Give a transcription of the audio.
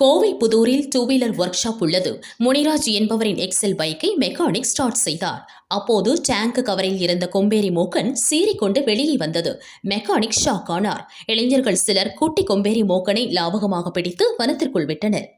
கோவை புதூரில் two wheeler work shop உள்ளது. முனிராஜ் என்பவரின் எக்ஸல் பைக்கை மெக்கானிக் ஸ்டார்ட் செய்தார். அப்போது டேங்க் கவரில் இருந்த கொம்பேரி மோகன் சீறிக்கொண்டு வெளியே வந்தது. மெக்கானிக் ஷாக் ஆனார். இளைஞர்கள் சிலர் குட்டி கொம்பேரி மோகனை லாபகமாக பிடித்து வனத்திற்குள் விட்டனர்.